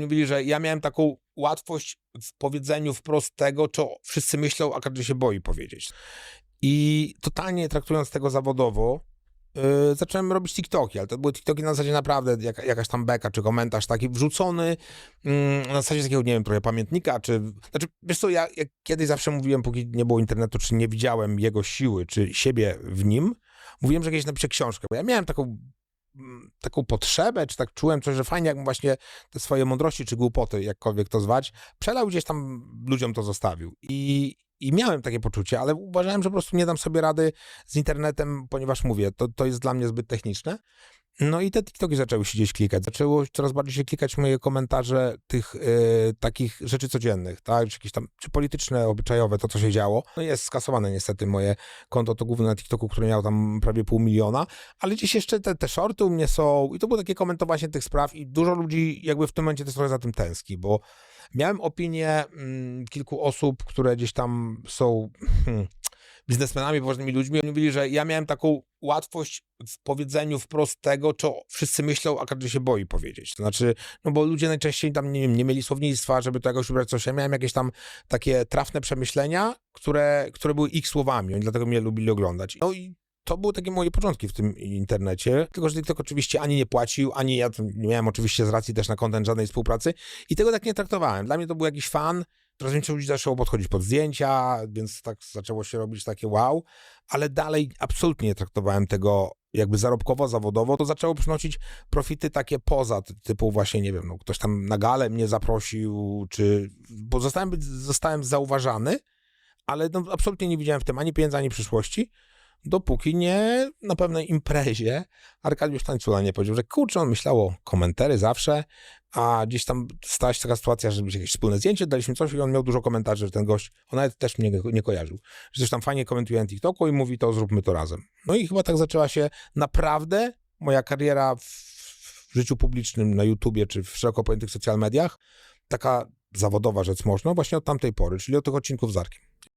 Mówili, że ja miałem taką łatwość w powiedzeniu wprost tego, co wszyscy myślą, a każdy się boi powiedzieć. I totalnie traktując tego zawodowo, yy, zacząłem robić TikToki, ale to były TikToki na zasadzie naprawdę jak, jakaś tam beka czy komentarz taki wrzucony yy, na zasadzie takiego, nie wiem, trochę pamiętnika, czy... Znaczy, wiesz co, ja, ja kiedyś zawsze mówiłem, póki nie było internetu, czy nie widziałem jego siły, czy siebie w nim, mówiłem, że kiedyś napiszę książkę, bo ja miałem taką taką potrzebę, czy tak czułem coś, że fajnie jakbym właśnie te swoje mądrości, czy głupoty, jakkolwiek to zwać, przelał gdzieś tam ludziom to zostawił. I, i miałem takie poczucie, ale uważałem, że po prostu nie dam sobie rady z internetem, ponieważ mówię, to, to jest dla mnie zbyt techniczne. No i te TikToki zaczęły się gdzieś klikać. Zaczęło coraz bardziej się klikać moje komentarze tych e, takich rzeczy codziennych, tak? Czy jakieś tam, czy polityczne, obyczajowe, to co się działo. No jest skasowane niestety moje konto, to główne na TikToku, które miało tam prawie pół miliona, ale gdzieś jeszcze te, te shorty u mnie są i to było takie komentowanie tych spraw i dużo ludzi jakby w tym momencie też trochę za tym tęskni, bo miałem opinię mm, kilku osób, które gdzieś tam są hmm, biznesmenami, poważnymi ludźmi. Oni mówili, że ja miałem taką łatwość w powiedzeniu wprost tego, co wszyscy myślą, a każdy się boi powiedzieć. To znaczy, no bo ludzie najczęściej tam, nie nie mieli słownictwa, żeby to jakoś ubrać coś. Ja miałem jakieś tam takie trafne przemyślenia, które, które były ich słowami. Oni dlatego mnie lubili oglądać. No i to były takie moje początki w tym internecie, tylko że TikTok oczywiście ani nie płacił, ani ja nie miałem oczywiście z racji też na content żadnej współpracy i tego tak nie traktowałem. Dla mnie to był jakiś fan, coraz więcej ludzi zaczęło podchodzić pod zdjęcia, więc tak zaczęło się robić takie wow, ale dalej absolutnie nie traktowałem tego jakby zarobkowo, zawodowo, to zaczęło przynosić profity takie poza, ty- typu właśnie, nie wiem, no, ktoś tam na galę mnie zaprosił, czy, bo zostałem, zostałem zauważany, ale no, absolutnie nie widziałem w tym ani pieniędzy, ani przyszłości, dopóki nie na pewnej imprezie Arkadiusz Tańcula nie powiedział, że kurczę, on myślał o komentary zawsze, a gdzieś tam stała się taka sytuacja, że jakieś wspólne zdjęcie, daliśmy coś i on miał dużo komentarzy, że ten gość, on nawet też mnie nie kojarzył, że coś tam fajnie komentuje na TikToku i mówi to zróbmy to razem. No i chyba tak zaczęła się naprawdę moja kariera w, w życiu publicznym na YouTubie czy w szeroko pojętych social mediach, taka zawodowa rzecz można, właśnie od tamtej pory, czyli od tych odcinków z Arkiem.